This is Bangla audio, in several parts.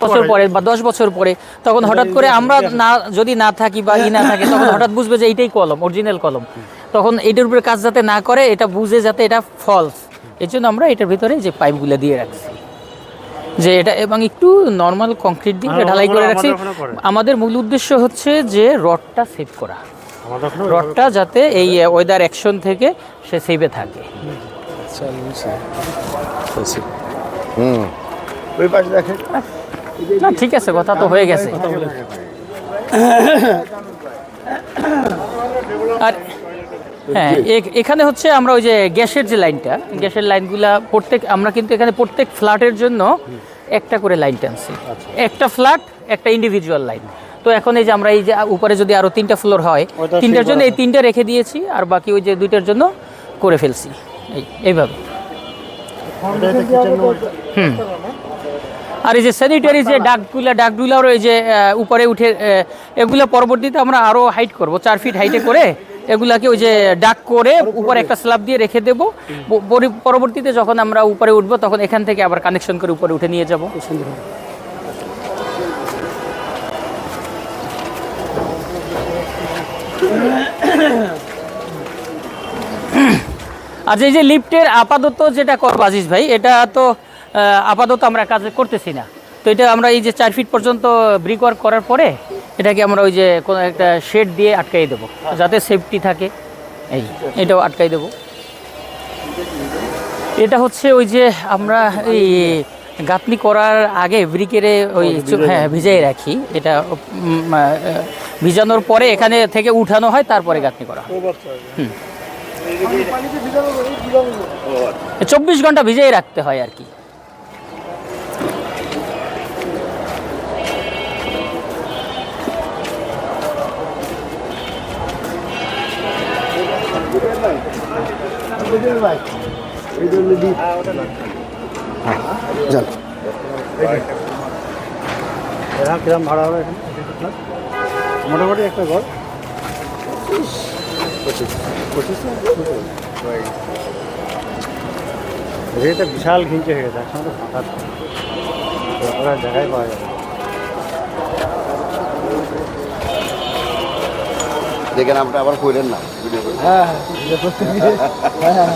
বছর পরে। বা দশ বছর পরে তখন হঠাৎ করে আমরা না যদি না থাকি বা ই না থাকে তখন হঠাৎ বুঝবে যে এইটাই কলম অরিজিনাল কলম। তখন এটার উপরে কাজ যাতে না করে এটা বুঝে যাতে এটা ফলস এর জন্য আমরা এটার ভিতরে যে পাইপগুলো দিয়ে রাখছি। যে এটা এবং একটু নর্মাল কংক্রিট দিয়ে ঢালাই করে রাখছি। আমাদের মূল উদ্দেশ্য হচ্ছে যে রডটা সেভ করা। রডটা যাতে এই ওয়েদার অ্যাকশন থেকে সে সেভে থাকে। হুম। ওই পাশে দেখেন। না ঠিক আছে কথা তো হয়ে গেছে। আর হ্যাঁ এখানে হচ্ছে আমরা ওই যে গ্যাসের যে লাইনটা গ্যাসের লাইনগুলা প্রত্যেক আমরা কিন্তু এখানে প্রত্যেক ফ্ল্যাটের জন্য একটা করে লাইন টানছি। একটা ফ্ল্যাট একটা ইন্ডিভিজুয়াল লাইন তো এখন এই যে আমরা এই যে উপরে যদি আরও তিনটা ফ্লোর হয় তিনটার জন্য এই তিনটা রেখে দিয়েছি আর বাকি ওই যে দুইটার জন্য করে ফেলছি। এই এইভাবে। হুম। আর এই যে স্যানিটারি যে ডাকগুলা ডাকগুলার ওই যে উপরে উঠে এগুলো পরবর্তীতে আমরা আরও হাইট করব। চার ফিট হাইটে করে এগুলাকে ওই যে ডাক করে উপরে একটা স্ল্যাব দিয়ে রেখে দেব। পরবর্তীতে যখন আমরা উপরে উঠবো তখন এখান থেকে আবার কানেকশন করে উপরে উঠে নিয়ে যাব। আচ্ছা এই যে লিফটের আপাতত যেটা করব আজিজ ভাই এটা তো আপাতত আমরা কাজ করতেছি না। তো এটা আমরা এই যে চার ফিট পর্যন্ত ব্রিক ওয়ার্ক করার পরে এটাকে আমরা ওই যে কোনো একটা শেড দিয়ে আটকাই দেবো যাতে সেফটি থাকে। এই এটাও আটকাই দেবো। এটা হচ্ছে ওই যে আমরা এই গাঁথনি করার আগে ব্রিকেরে ওই হ্যাঁ ভিজাই রাখি। এটা ভিজানোর পরে এখানে থেকে উঠানো হয় তারপরে গাঁথনি করা হয়। চব্বিশ ঘণ্টা ভিজিয়ে রাখতে হয় আর কি। যান এরা কিরম ভাড়া হবে এখানে মোটামুটি একটা ঘর এটা বিশাল ঘিঞ্চে হয়ে গেছে একসঙ্গে ফাঁকা জায়গায় পাওয়া যাবে দেখেন আপনি আবার কইলেন না। ভিডিও করে। হ্যাঁ হ্যাঁ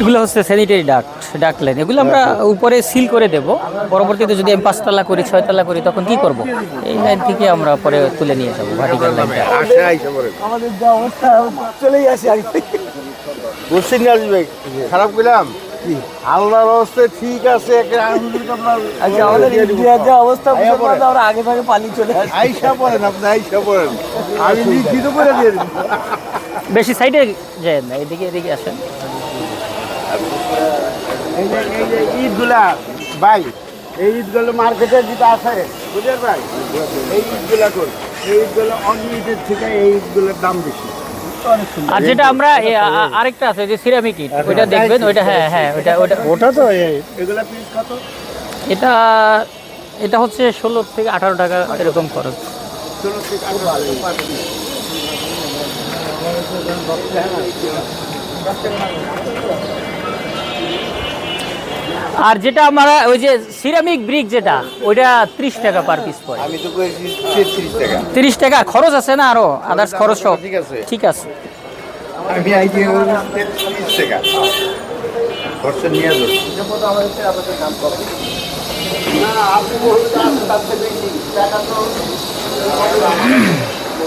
এগুলো হচ্ছে স্যানিটারি ডাক্ট ডাক্ট লাইন। এগুলো আমরা উপরে সিল করে দেব। পরবর্তীতে যদি আমি পাঁচতলা করি ছয়তলা করি তখন কি করব? এই লাইন থেকে আমরা পরে তুলে নিয়ে যাব ভার্টিক্যাল লাইনটা আমাদের যা অবস্থা চলেই আসি আগে বুঝছেন খারাপ কইলাম? কি? আল্লাহর অবস্থা ঠিক আছে আচ্ছা আমাদের ইন্ডিয়ার যা অবস্থা আমরা আগে ভাগে পালিয়ে চলে আসি। আইসা পড়েন আপনি আইসা পড়েন। আমি লিখিত করে দিয়ে বেশি সাইডে যায় না এদিকে এদিকে আসেন। এই যে ঈদগুলা ভাই এই ঈদগুলো মার্কেটে যেটা আছে বুঝলেন ভাই? এই ঈদগুলা কোন এই ঈদগুলো অন্য ঈদের থেকে এই ঈদগুলোর দাম বেশি। আর যেটা আমরা আরেকটা আছে যে সিরামিক ইট ওইটা দেখবেন ওইটা হ্যাঁ হ্যাঁ ওইটা ওইটা ওটা তো এই এগুলা পিস কত? এটা এটা হচ্ছে ষোলো থেকে আঠারো টাকা এরকম খরচ। ষোলো আর যেটা আমরা ওই যে সিরামিক ব্রিক যেটা ওইটা ত্রিশ টাকা পার পিস পড়ে। আমি তো টাকা। তিরিশ টাকা খরচ আছে না আরও? আদার্স খরচ সব। ঠিক আছে। ঠিক আছে। আমি আইছি টাকা। খরচ নিয়ে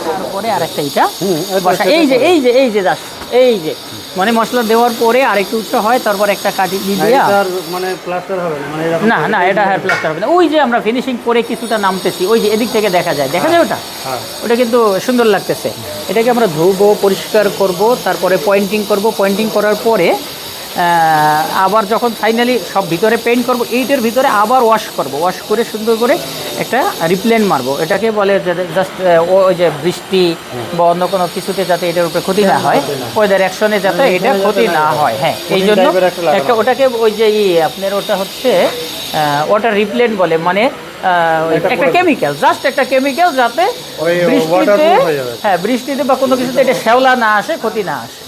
তারপরে আরেকটা এটা বসা এই যে এই যে এই যে দাস এই যে। মানে মশলা দেওয়ার পরে আরেকটু উচ্চ হয় তারপর একটা কাটি দিয়ে মানে প্লাস্টার হবে না মানে না না এটা হেয়ার প্লাস্টার হবে। না। ওই যে আমরা ফিনিশিং করে কিছুটা নামতেছি ওই যে এদিক থেকে দেখা যায়। দেখা যায় ওটা? হ্যাঁ। ওটা কিন্তু সুন্দর লাগতেছে। এটাকে আমরা ধুবো পরিষ্কার করব তারপরে পয়েন্টিং করব। পয়েন্টিং করার পরে আবার যখন ফাইনালি সব ভিতরে পেইন্ট করব এইটার ভিতরে আবার ওয়াশ করব। ওয়াশ করে সুন্দর করে একটা রিপ্লেন মারবো। এটাকে বলে জাস্ট ওই যে বৃষ্টি বা অন্য কোনো কিছুতে যাতে এটার উপরে ক্ষতি না হয় ওয়েদার অ্যাকশনে যাতে এটা ক্ষতি না হয়। হ্যাঁ। এই জন্য একটা ওটাকে ওই যে ই আপনার ওটা হচ্ছে ওয়াটার রিপ্লেন্ট বলে। মানে একটা কেমিক্যাল জাস্ট একটা কেমিক্যাল যাতে বৃষ্টিতে হয়ে। হ্যাঁ বৃষ্টিতে বা কোনো কিছুতে এটা শ্যাওলা না আসে ক্ষতি না আসে।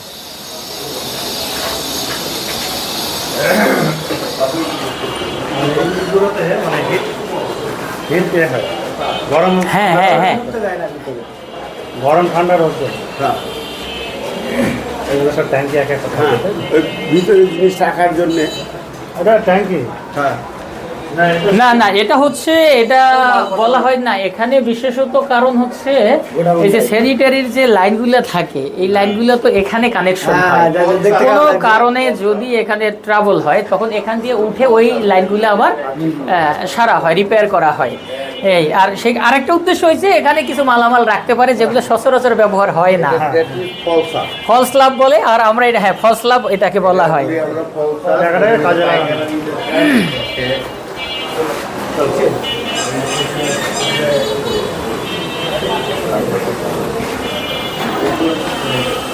গরম হ্যাঁ, হ্যাঁ, হ্যাঁ। গরম ঠান্ডা রয়েছে হ্যাঁ এগুলো সব ট্যাঙ্কি এক একটা ভিতরে জিনিস রাখার জন্যে। ওটা ট্যাঙ্কি? হ্যাঁ। না না এটা হচ্ছে এটা বলা হয় না। এখানে বিশেষত কারণ হচ্ছে এই যে স্যানিটারির যে লাইনগুলো থাকে এই লাইনগুলো তো এখানে কানেকশন হ্যাঁ, হয়। কোনো কারণে যদি এখানে ট্রাভেল হয় তখন এখান দিয়ে উঠে ওই লাইনগুলো আবার আহ, সারা হয় রিপেয়ার করা হয়। এই আর সেই আরেকটা উদ্দেশ্য হয়েছে এখানে কিছু মালামাল রাখতে পারে যেগুলো সচরাচর ব্যবহার হয় না। ফলস লাভ বলে আর আমরা এটা হ্যাঁ ফলস লাভ এটাকে বলা হয়। আমরা পলসা জায়গাটাকে কাজে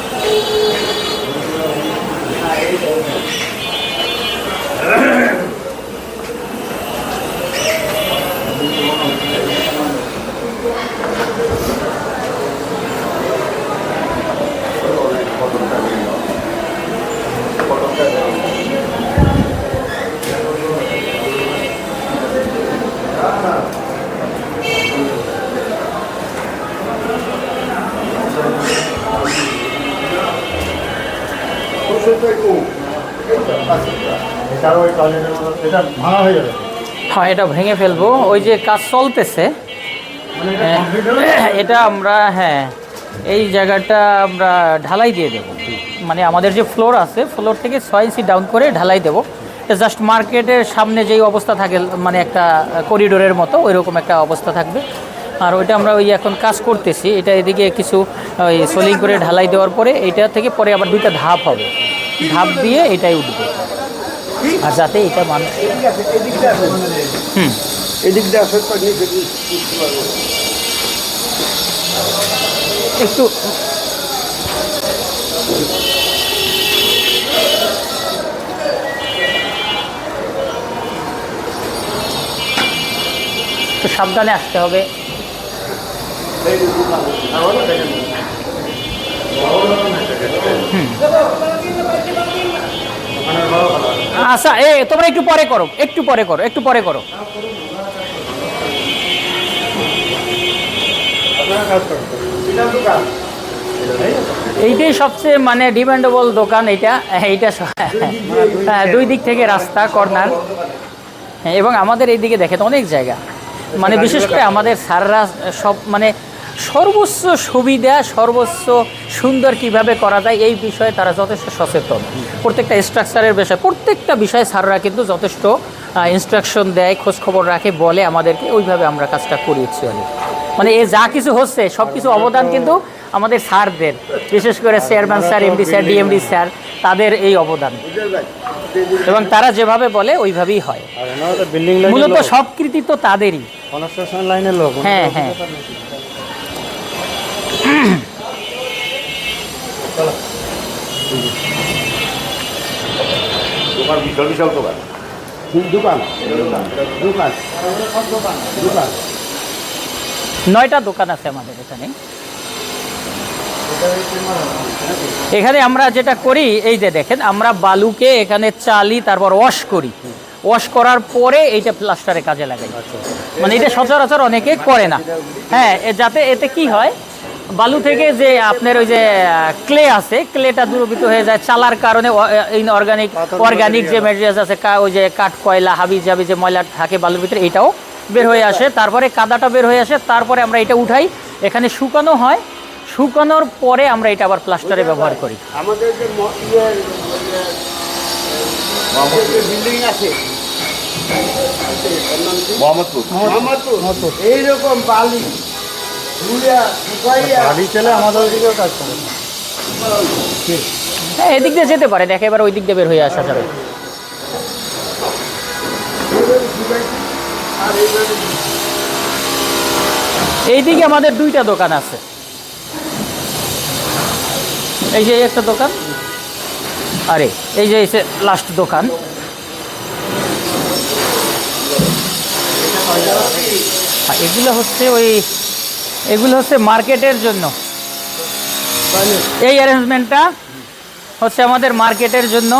এটা ভাঙা হয়ে যাবে। হ্যাঁ এটা ভেঙে ফেলব। ওই যে কাজ চলতেছে। মানে এটা হ্যাঁ, এটা আমরা হ্যাঁ এই জায়গাটা আমরা ঢালাই দিয়ে দেব। মানে আমাদের যে ফ্লোর আছে ফ্লোর থেকে ছয় ইঞ্চি ডাউন করে ঢালাই দেবো। জাস্ট মার্কেটের সামনে যেই অবস্থা থাকে মানে একটা করিডোরের মতো ওই রকম একটা অবস্থা থাকবে। আর ওইটা আমরা ওই এখন কাজ করতেছি। এটা এদিকে কিছু ওই সোলিং করে ঢালাই দেওয়ার পরে এটা থেকে পরে আবার দুইটা ধাপ হবে। ধাপ দিয়ে এটাই উঠবে। আর যাতে এটা মানুষ এদিকে হুম। নিচে একটু একটু সাবধানে আসতে হবে। আচ্ছা এ, তোমরা একটু পরে করো, একটু পরে করো, একটু পরে করো। এটা এইটাই সবচেয়ে মানে ডিমান্ডেবল দোকান এইটা এইটা হ্যাঁ দুই দিক থেকে রাস্তা, কর্নার। এবং আমাদের এইদিকে দেখেন অনেক জায়গা। মানে বিশেষ করে আমাদের সাররা সব মানে সর্বোচ্চ সুবিধা সর্বোচ্চ সুন্দর কীভাবে করা যায় এই বিষয়ে তারা যথেষ্ট সচেতন। প্রত্যেকটা স্ট্রাকচারের বিষয়ে প্রত্যেকটা বিষয়ে স্যাররা কিন্তু যথেষ্ট ইনস্ট্রাকশন দেয় খোঁজখবর রাখে বলে আমাদেরকে ওইভাবে আমরা কাজটা করিয়েছি অনেক মানে এ যা কিছু হচ্ছে সব কিছু অবদান কিন্তু আমাদের স্যারদের বিশেষ করে chairman sir MD sir DMD sir তাদের এই অবদান। এবং তারা যেভাবে বলে ওইভাবেই হয়। মূলত সব কৃতিত্ব তাদেরই। হ্যাঁ, হ্যাঁ। দোকান বিশাল বিশাল দোকান। দোকান। দোকান। দোকান। নয়টা দোকান আছে আমাদের এখানে। এখানে আমরা যেটা করি এই যে দেখেন আমরা বালুকে এখানে চালি তারপর ওয়াশ করি। ওয়াশ করার পরে এইটা প্লাস্টারে কাজে লাগাই। মানে এটা সচরাচর অনেকে করে না। হ্যাঁ যাতে এতে কি হয় বালু থেকে যে আপনার ওই যে ক্লে আছে ক্লেটা দূরীভূত হয়ে যায় চালার কারণে অর্গানিক অর্গানিক যে ম্যাটেরিয়ালস আছে ওই যে কাঠ কয়লা হাবি জাবি যে ময়লা থাকে বালুর ভিতরে এটাও বের হয়ে আসে। তারপরে কাদাটা বের হয়ে আসে তারপরে আমরা এটা উঠাই। এখানে শুকানো হয়। শুকানোর পরে আমরা এটা আবার প্লাস্টারে ব্যবহার করি। আমাদের যে ম- ইয়ে, বিল্ডিং আছে মোহাম্মদপুর। এইরকম বালি। হ্যাঁ এদিক দিয়ে যেতে পারে, দেখে এবার ওই দিক দিয়ে বের হয়ে আসা যাবে। এইদিকে আমাদের দুইটা দোকান আছে। এই যে একটা দোকান, আরে, এই যে এসে লাস্ট দোকান। আর এগুলো হচ্ছে ওই এগুলো হচ্ছে মার্কেটের জন্য। এই অ্যারেঞ্জমেন্টটা হচ্ছে আমাদের মার্কেটের জন্য।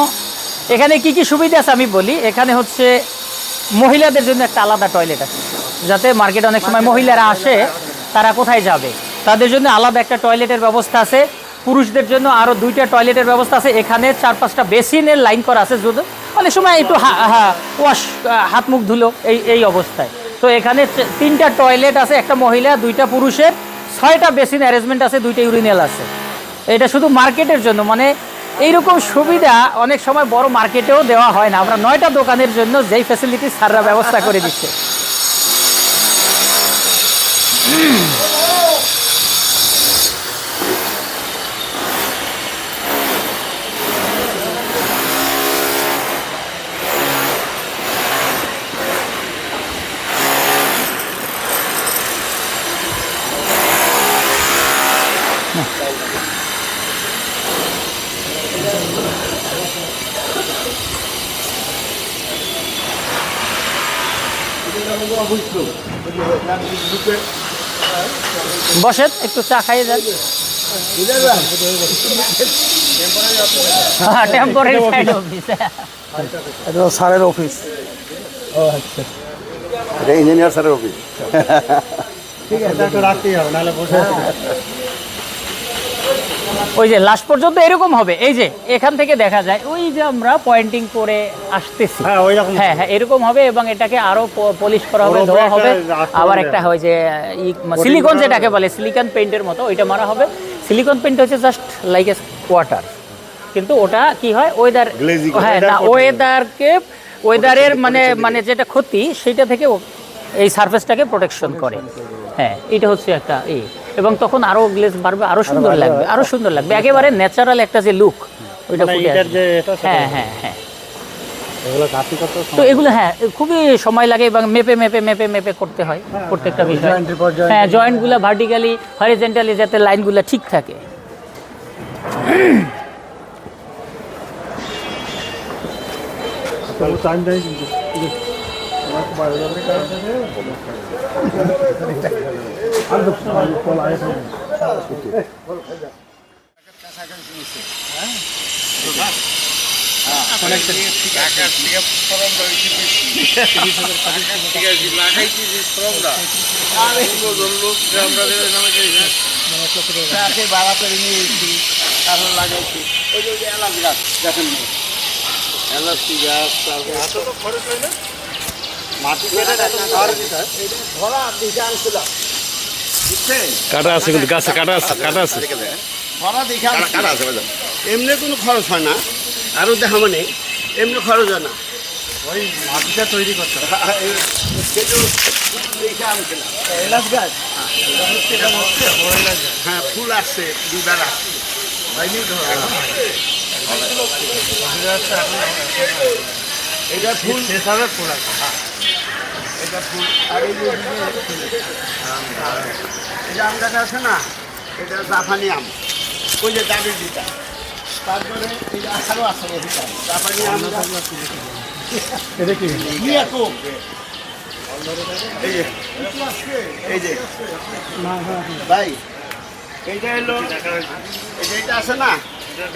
এখানে কি কি সুবিধা আছে আমি বলি? এখানে হচ্ছে মহিলাদের জন্য একটা আলাদা টয়লেট আছে। যাতে মার্কেটে অনেক সময় মহিলারা আসে, তারা কোথায় যাবে? তাদের জন্য আলাদা একটা টয়লেটের ব্যবস্থা আছে। পুরুষদের জন্য আরও দুইটা টয়লেটের ব্যবস্থা আছে। এখানে চার পাঁচটা বেসিনের লাইন করা আছে। যদি অনেক সময় একটু ওয়াশ হাত মুখ ধুলো, এই এই অবস্থায়। তো এখানে তিনটা টয়লেট আছে, একটা মহিলা, দুইটা পুরুষের। ছয়টা বেসিন অ্যারেঞ্জমেন্ট আছে, দুইটা ইউরিনাল আছে। এটা শুধু মার্কেটের জন্য মানে এইরকম সুবিধা অনেক সময় বড় মার্কেটেও দেওয়া হয় না। আমরা নয়টা দোকানের জন্য যেই ফ্যাসিলিটি সাররা ব্যবস্থা করে দিচ্ছে। বসেন একটু চা খাইয়ে যান। হ্যাঁ টেম্পোরারি সাইড অফিস এটা স্যারের অফিস এটা ইঞ্জিনিয়ার স্যারের অফিস ঠিক আছে একটু রাখতেই হবে নাহলে বসে ওই যে লাস্ট পর্যন্ত এরকম হবে। এই যে এখান থেকে দেখা যায় ওই যে আমরা পয়েন্টিং করে আসতেছি। হ্যাঁ হ্যাঁ হ্যাঁ এরকম হবে এবং এটাকে আরও পলিশ করা হবে। ধোয়া হবে। আবার একটা হয় যে সিলিকন যেটাকে বলে সিলিকন পেইন্টের মতো ওইটা মারা হবে। সিলিকন পেইন্ট হচ্ছে জাস্ট লাইক এ ওয়াটার কিন্তু ওটা কি হয়? ওয়েদার হ্যাঁ না ওয়েদারকে ওয়েদারের মানে মানে যেটা ক্ষতি সেটা থেকে এই সারফেসটাকে প্রোটেকশন করে। হ্যাঁ এটা হচ্ছে একটা ই। এবং তখন আরও গ্লেজ বাড়বে আরও সুন্দর লাগবে হয়। আরও সুন্দর লাগবে। একেবারে ন্যাচারাল একটা যে লুক ওইটা মানে ফুটে আসবে। হ্যাঁ হ্যাঁ হ্যাঁ। কত তো এগুলো হ্যাঁ খুবই সময় লাগে এবং মেপে মেপে মেপে মেপে করতে হয় প্রত্যেকটা বিষয়। জয়েন্টের পর জয়েন্ট হ্যাঁ জয়েন্টগুলো ভার্টিক্যালি হরিজেন্টালি যাতে লাইনগুলো ঠিক থাকে। টাইম ভাড়া করে নিয়েছি তারপর লাগাইছি ওই যে এলাচ গাছ দেখেন এলাচি গাছ তারপর খরচ হয় না মাটি কেটে ঘর দিতে ধরা দিতে আনছিলাম বুঝছেন কাটা আছে কিন্তু গাছে কাটা আছে কাটা আছে। ধরা দেখে আনছিলাম এমনি কোনো খরচ হয় না আরও দেখা মানে এমনি খরচ হয় না। ওই মাটিটা তৈরি করতে এলাচ গাছ? হ্যাঁ ফুল আসছে বিবার আসছে। এটা ফুল শেষ হবে ফুল আছে এটা ফুল আর এই যে এদিকে আম গাছ আছে না এটা জাপানি আম। ওই যে দাবির দিটা তারপরে এই যে আঠারো আছে এই দিটা। জাপানি আম এটা কি? কি এই যে এই যে। ভাই এইটা হলো এই যে এটা আছে না?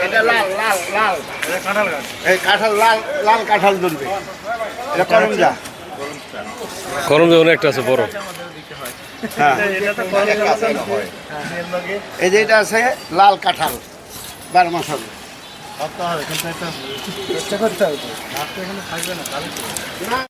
এটা লাল লাল লাল। কাঁঠাল গাছ। এই কাঁঠাল লাল লাল কাঁঠাল ধরবে। এটা করম যা গরম যখন একটা আছে বড়। হ্যাঁ। এই যে এটা আছে লাল কাঁঠাল বারো মাস হবে। চেষ্টা করতে এখানে থাকবে হবে? না